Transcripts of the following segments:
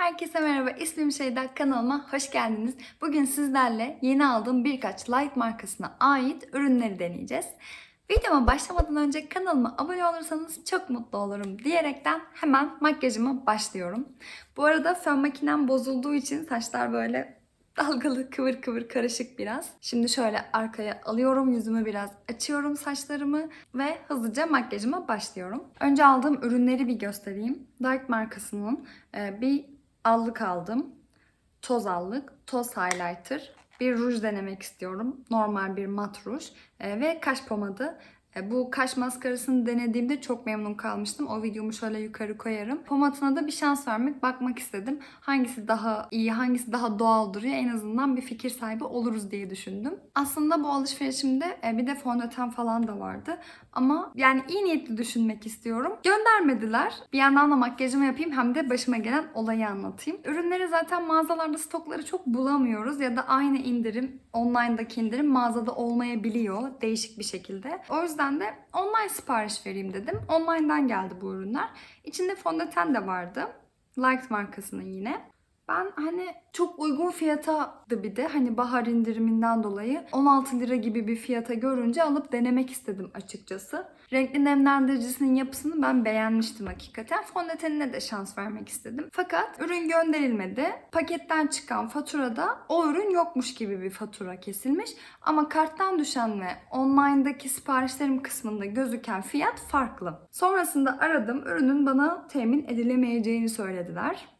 Herkese merhaba, ismim Şeyda kanalıma hoş geldiniz. Bugün sizlerle yeni aldığım birkaç Light markasına ait ürünleri deneyeceğiz. Videoma başlamadan önce kanalıma abone olursanız çok mutlu olurum diyerekten hemen makyajıma başlıyorum. Bu arada fön makinem bozulduğu için saçlar böyle dalgalı, kıvır kıvır, karışık biraz. Şimdi şöyle arkaya alıyorum, yüzümü biraz açıyorum saçlarımı ve hızlıca makyajıma başlıyorum. Önce aldığım ürünleri bir göstereyim. Dark markasının e, bir allık aldım. Toz allık, toz highlighter, bir ruj denemek istiyorum. Normal bir mat ruj e, ve kaş pomadı. E, Bu kaş maskarasını denediğimde çok memnun kalmıştım. O videomu şöyle yukarı koyarım. Pomatına da bir şans vermek, bakmak istedim. Hangisi daha iyi, hangisi daha doğal duruyor en azından bir fikir sahibi oluruz diye düşündüm. Aslında bu alışverişimde e, bir de fondöten falan da vardı. Ama yani iyi niyetli düşünmek istiyorum. Göndermediler. Bir yandan da makyajımı yapayım hem de başıma gelen olayı anlatayım. Ürünleri zaten mağazalarda stokları çok bulamıyoruz ya da aynı indirim, online'daki indirim mağazada olmayabiliyor değişik bir şekilde. O yüzden de online sipariş vereyim dedim. Online'dan geldi bu ürünler. İçinde fondöten de vardı. Light markasının yine. Ben hani çok uygun fiyatadı bir de hani bahar indiriminden dolayı 16 lira gibi bir fiyata görünce alıp denemek istedim açıkçası. Renkli nemlendiricisinin yapısını ben beğenmiştim hakikaten. Fondötenine de şans vermek istedim. Fakat ürün gönderilmedi. Paketten çıkan faturada o ürün yokmuş gibi bir fatura kesilmiş. Ama karttan düşen ve online'daki siparişlerim kısmında gözüken fiyat farklı. Sonrasında aradım. Ürünün bana temin edilemeyeceğini söylediler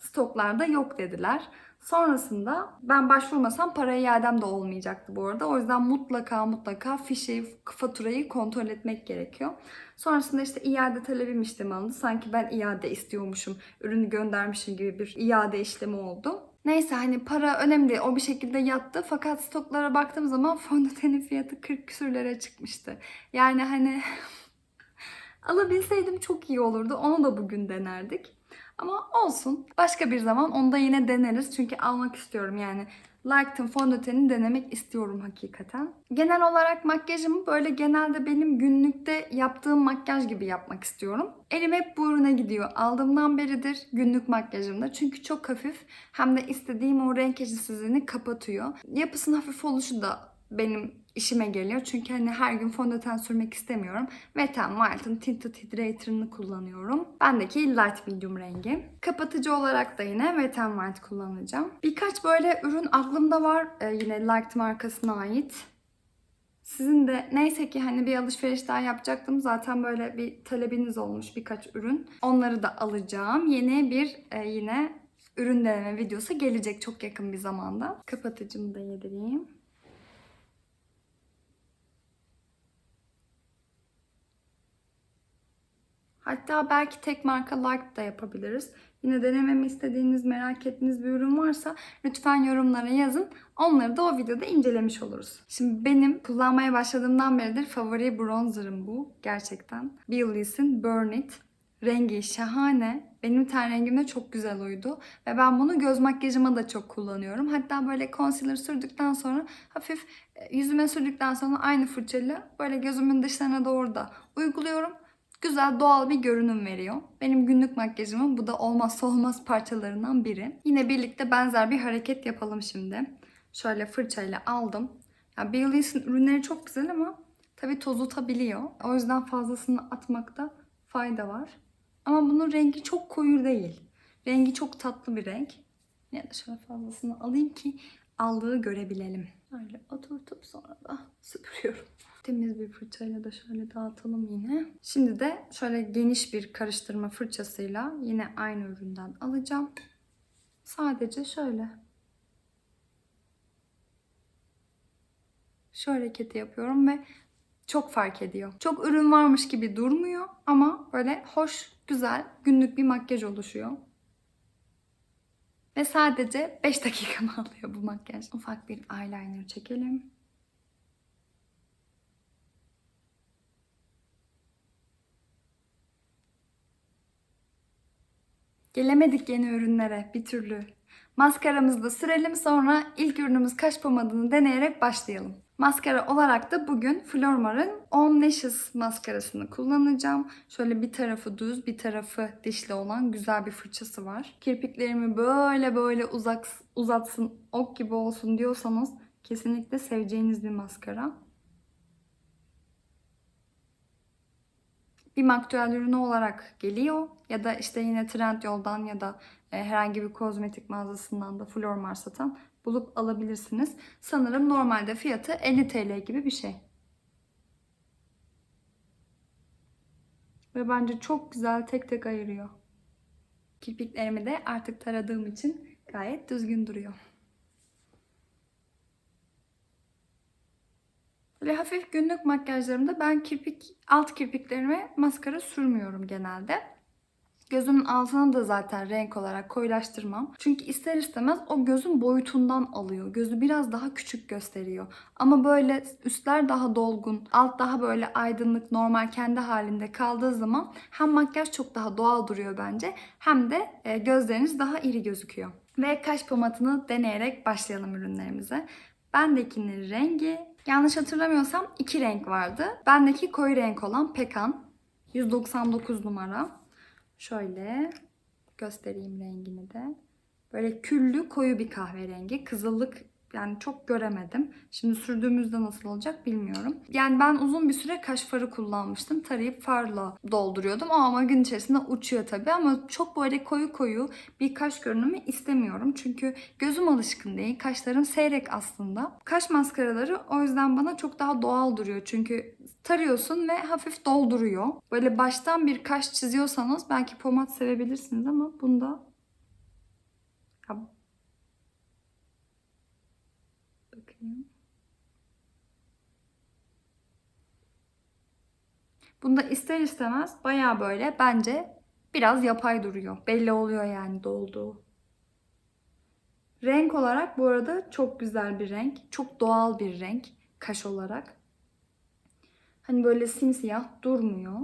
stoklarda yok dediler. Sonrasında ben başvurmasam para iadem de olmayacaktı bu arada. O yüzden mutlaka mutlaka fişi, faturayı kontrol etmek gerekiyor. Sonrasında işte iade talebim işlemi alındı. Sanki ben iade istiyormuşum, ürünü göndermişim gibi bir iade işlemi oldu. Neyse hani para önemli. O bir şekilde yattı. Fakat stoklara baktığım zaman fondötenin fiyatı 40 küsürlere çıkmıştı. Yani hani alabilseydim çok iyi olurdu. Onu da bugün denerdik. Ama olsun. Başka bir zaman onu da yine deneriz. Çünkü almak istiyorum yani. Lighten fondötenini denemek istiyorum hakikaten. Genel olarak makyajımı böyle genelde benim günlükte yaptığım makyaj gibi yapmak istiyorum. Elim hep bu ürüne gidiyor. Aldığımdan beridir günlük makyajımda. Çünkü çok hafif hem de istediğim o renk eşitsizliğini kapatıyor. Yapısının hafif oluşu da benim işime geliyor. Çünkü hani her gün fondöten sürmek istemiyorum. Wet n Tinted Hydrator'ını kullanıyorum. Bendeki light medium rengi. Kapatıcı olarak da yine Wet n kullanacağım. Birkaç böyle ürün aklımda var. Ee, yine Light markasına ait. Sizin de neyse ki hani bir alışveriş daha yapacaktım. Zaten böyle bir talebiniz olmuş birkaç ürün. Onları da alacağım. Yeni bir e, yine ürün deneme videosu gelecek çok yakın bir zamanda. Kapatıcımı da yedireyim. Hatta belki tek marka like da yapabiliriz. Yine denememi istediğiniz, merak ettiğiniz bir ürün varsa lütfen yorumlara yazın. Onları da o videoda incelemiş oluruz. Şimdi benim kullanmaya başladığımdan beridir favori bronzerım bu. Gerçekten. Billie's'in Burn It. Rengi şahane. Benim ten rengimle çok güzel uydu. Ve ben bunu göz makyajıma da çok kullanıyorum. Hatta böyle concealer sürdükten sonra hafif e, yüzüme sürdükten sonra aynı fırçayla böyle gözümün dışlarına doğru da uyguluyorum güzel doğal bir görünüm veriyor. Benim günlük makyajımın bu da olmazsa olmaz parçalarından biri. Yine birlikte benzer bir hareket yapalım şimdi. Şöyle fırçayla aldım. Ya Baileys'in ürünleri çok güzel ama tabii tozutabiliyor. O yüzden fazlasını atmakta fayda var. Ama bunun rengi çok koyu değil. Rengi çok tatlı bir renk. Ya da şöyle fazlasını alayım ki aldığı görebilelim. Böyle oturtup sonra da süpürüyorum. Temiz bir fırçayla da şöyle dağıtalım yine. Şimdi de şöyle geniş bir karıştırma fırçasıyla yine aynı üründen alacağım. Sadece şöyle. Şu hareketi yapıyorum ve çok fark ediyor. Çok ürün varmış gibi durmuyor ama böyle hoş, güzel, günlük bir makyaj oluşuyor. Ve sadece 5 dakikamı alıyor bu makyaj. Ufak bir eyeliner çekelim. Gelemedik yeni ürünlere bir türlü. Maskaramızı da sürelim sonra ilk ürünümüz kaş pomadını deneyerek başlayalım. Maskara olarak da bugün Flormar'ın Omniscious maskarasını kullanacağım. Şöyle bir tarafı düz, bir tarafı dişli olan güzel bir fırçası var. Kirpiklerimi böyle böyle uzak, uzatsın, ok gibi olsun diyorsanız kesinlikle seveceğiniz bir maskara. bir maktüel ürünü olarak geliyor ya da işte yine Trendyol'dan ya da e, herhangi bir kozmetik mağazasından da Flormar satan bulup alabilirsiniz. Sanırım normalde fiyatı 50 TL gibi bir şey. Ve bence çok güzel tek tek ayırıyor. Kirpiklerimi de artık taradığım için gayet düzgün duruyor. Böyle hafif günlük makyajlarımda ben kirpik alt kirpiklerime maskara sürmüyorum genelde. Gözümün altına da zaten renk olarak koyulaştırmam. Çünkü ister istemez o gözün boyutundan alıyor. Gözü biraz daha küçük gösteriyor. Ama böyle üstler daha dolgun, alt daha böyle aydınlık, normal kendi halinde kaldığı zaman hem makyaj çok daha doğal duruyor bence hem de e, gözleriniz daha iri gözüküyor. Ve kaş pomatını deneyerek başlayalım ürünlerimize. Bendekinin rengi yanlış hatırlamıyorsam iki renk vardı. Bendeki koyu renk olan Pekan 199 numara. Şöyle göstereyim rengini de. Böyle küllü koyu bir kahverengi. Kızıllık yani çok göremedim. Şimdi sürdüğümüzde nasıl olacak bilmiyorum. Yani ben uzun bir süre kaş farı kullanmıştım. Tarayıp farla dolduruyordum. O ama gün içerisinde uçuyor tabii ama çok böyle koyu koyu bir kaş görünümü istemiyorum. Çünkü gözüm alışkın değil. Kaşlarım seyrek aslında. Kaş maskaraları o yüzden bana çok daha doğal duruyor. Çünkü tarıyorsun ve hafif dolduruyor. Böyle baştan bir kaş çiziyorsanız belki pomat sevebilirsiniz ama bunda ya Bakayım. Bunda ister istemez baya böyle bence biraz yapay duruyor. Belli oluyor yani dolduğu. Renk olarak bu arada çok güzel bir renk. Çok doğal bir renk kaş olarak. Hani böyle simsiyah durmuyor.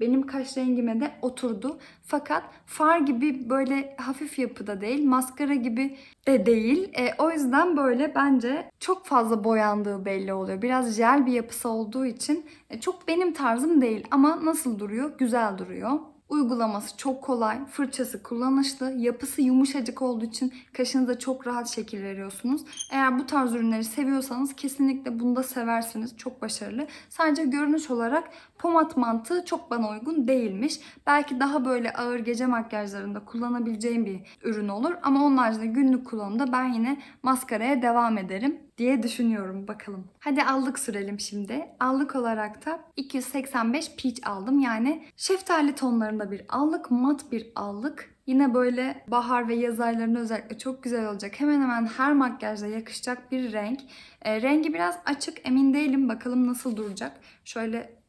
Benim kaş rengime de oturdu. Fakat far gibi böyle hafif yapıda değil, maskara gibi de değil. E, o yüzden böyle bence çok fazla boyandığı belli oluyor. Biraz jel bir yapısı olduğu için e, çok benim tarzım değil ama nasıl duruyor? Güzel duruyor. Uygulaması çok kolay, fırçası kullanışlı, yapısı yumuşacık olduğu için kaşınıza çok rahat şekil veriyorsunuz. Eğer bu tarz ürünleri seviyorsanız kesinlikle bunu da seversiniz. Çok başarılı. Sadece görünüş olarak pomat mantığı çok bana uygun değilmiş. Belki daha böyle ağır gece makyajlarında kullanabileceğim bir ürün olur. Ama onun haricinde günlük kullanımda ben yine maskaraya devam ederim diye düşünüyorum bakalım. Hadi allık sürelim şimdi. Allık olarak da 285 peach aldım. Yani şeftali tonlarında bir allık, mat bir allık. Yine böyle bahar ve yaz aylarında özellikle çok güzel olacak. Hemen hemen her makyajda yakışacak bir renk. E, rengi biraz açık emin değilim. Bakalım nasıl duracak. Şöyle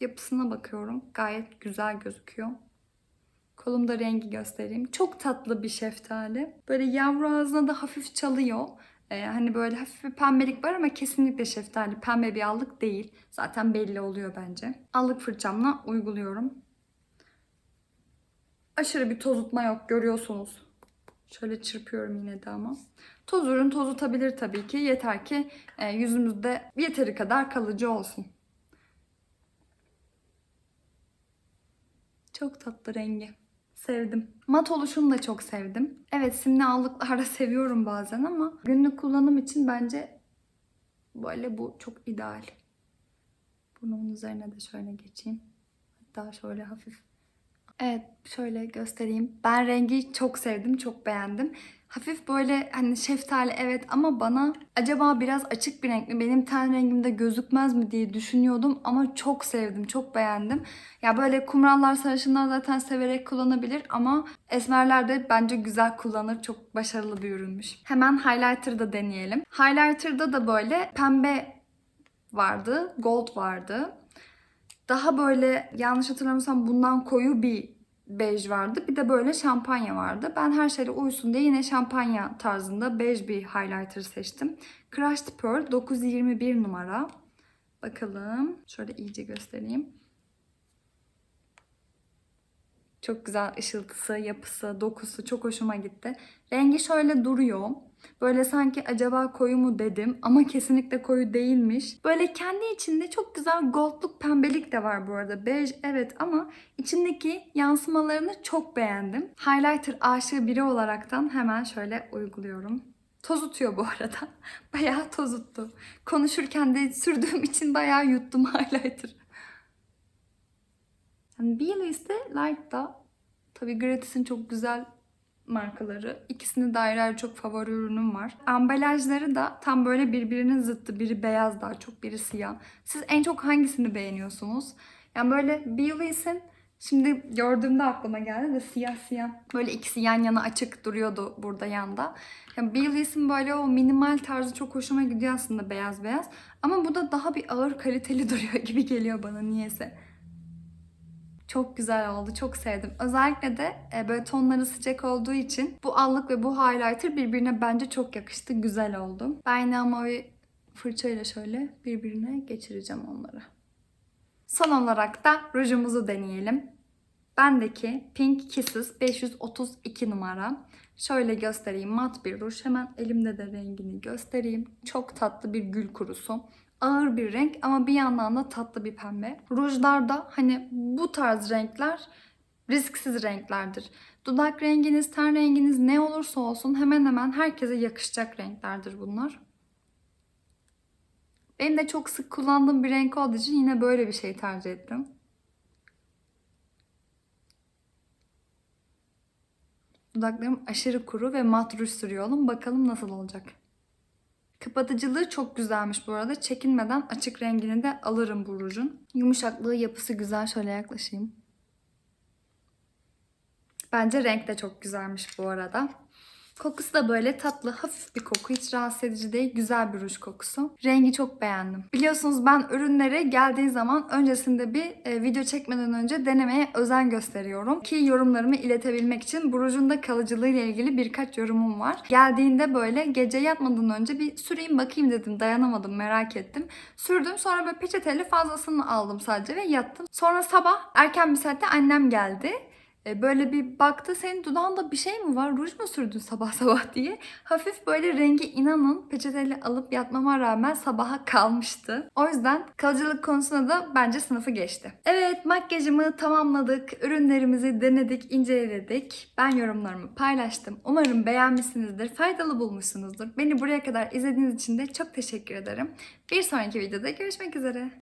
yapısına bakıyorum. Gayet güzel gözüküyor. Kolumda rengi göstereyim. Çok tatlı bir şeftali. Böyle yavru ağzına da hafif çalıyor. Ee, hani böyle hafif bir pembelik var ama kesinlikle şeftali pembe bir allık değil. Zaten belli oluyor bence. Allık fırçamla uyguluyorum. Aşırı bir tozutma yok görüyorsunuz. Şöyle çırpıyorum yine de ama. Toz ürün tozutabilir tabii ki. Yeter ki e, yüzümüzde yeteri kadar kalıcı olsun. Çok tatlı rengi. Sevdim. Mat oluşunu da çok sevdim. Evet simli allıklarda seviyorum bazen ama günlük kullanım için bence böyle bu çok ideal. Burnumun üzerine de şöyle geçeyim. Hatta şöyle hafif. Evet şöyle göstereyim. Ben rengi çok sevdim, çok beğendim. Hafif böyle hani şeftali evet ama bana acaba biraz açık bir renk mi benim ten rengimde gözükmez mi diye düşünüyordum ama çok sevdim, çok beğendim. Ya böyle kumrallar, sarışınlar zaten severek kullanabilir ama esmerler de bence güzel kullanır. Çok başarılı bir ürünmüş. Hemen highlighter'da deneyelim. Highlighter'da da böyle pembe vardı, gold vardı. Daha böyle yanlış hatırlamıyorsam bundan koyu bir bej vardı. Bir de böyle şampanya vardı. Ben her şeyle uysun diye yine şampanya tarzında bej bir highlighter seçtim. Crushed Pearl 921 numara. Bakalım. Şöyle iyice göstereyim. Çok güzel ışıltısı, yapısı, dokusu çok hoşuma gitti. Rengi şöyle duruyor. Böyle sanki acaba koyu mu dedim ama kesinlikle koyu değilmiş. Böyle kendi içinde çok güzel goldluk pembelik de var bu arada. Bej evet ama içindeki yansımalarını çok beğendim. Highlighter aşığı biri olaraktan hemen şöyle uyguluyorum. Tozutuyor bu arada. Bayağı tozuttu. Konuşurken de sürdüğüm için bayağı yuttum highlighter. Yani Baileys'te Light'ta tabii Gratis'in çok güzel markaları. İkisini de ayrı ayrı çok favori ürünüm var. Ambalajları da tam böyle birbirinin zıttı. Biri beyaz daha çok, biri siyah. Siz en çok hangisini beğeniyorsunuz? Yani böyle Baileys'in Şimdi gördüğümde aklıma geldi de siyah siyah. Böyle ikisi yan yana açık duruyordu burada yanda. Yani Baileys'in böyle o minimal tarzı çok hoşuma gidiyor aslında beyaz beyaz. Ama bu da daha bir ağır kaliteli duruyor gibi geliyor bana niyeyse. Çok güzel oldu. Çok sevdim. Özellikle de e, böyle tonları sıcak olduğu için bu allık ve bu highlighter birbirine bence çok yakıştı. Güzel oldu. Ben yine ama fırçayla şöyle birbirine geçireceğim onları. Son olarak da rujumuzu deneyelim. Bendeki Pink Kisses 532 numara. Şöyle göstereyim. Mat bir ruj. Hemen elimde de rengini göstereyim. Çok tatlı bir gül kurusu. Ağır bir renk ama bir yandan da tatlı bir pembe. Rujlarda hani bu tarz renkler risksiz renklerdir. Dudak renginiz, ten renginiz ne olursa olsun hemen hemen herkese yakışacak renklerdir bunlar. Benim de çok sık kullandığım bir renk olduğu için yine böyle bir şey tercih ettim. Dudaklarım aşırı kuru ve mat ruj sürüyorum. Bakalım nasıl olacak. Kapatıcılığı çok güzelmiş bu arada. Çekinmeden açık rengini de alırım bu rujun. Yumuşaklığı, yapısı güzel. Şöyle yaklaşayım. Bence renk de çok güzelmiş bu arada. Kokusu da böyle tatlı, hafif bir koku. Hiç rahatsız edici değil. Güzel bir ruj kokusu. Rengi çok beğendim. Biliyorsunuz ben ürünleri geldiği zaman öncesinde bir e, video çekmeden önce denemeye özen gösteriyorum. Ki yorumlarımı iletebilmek için bu rujun da kalıcılığı ile ilgili birkaç yorumum var. Geldiğinde böyle gece yatmadan önce bir süreyim bakayım dedim. Dayanamadım, merak ettim. Sürdüm. Sonra böyle peçeteyle fazlasını aldım sadece ve yattım. Sonra sabah erken bir saatte annem geldi. E, böyle bir baktı senin dudağında bir şey mi var? Ruj mu sürdün sabah sabah diye. Hafif böyle rengi inanın peçeteyle alıp yatmama rağmen sabaha kalmıştı. O yüzden kalıcılık konusunda da bence sınıfı geçti. Evet makyajımı tamamladık. Ürünlerimizi denedik, inceledik. Ben yorumlarımı paylaştım. Umarım beğenmişsinizdir, faydalı bulmuşsunuzdur. Beni buraya kadar izlediğiniz için de çok teşekkür ederim. Bir sonraki videoda görüşmek üzere.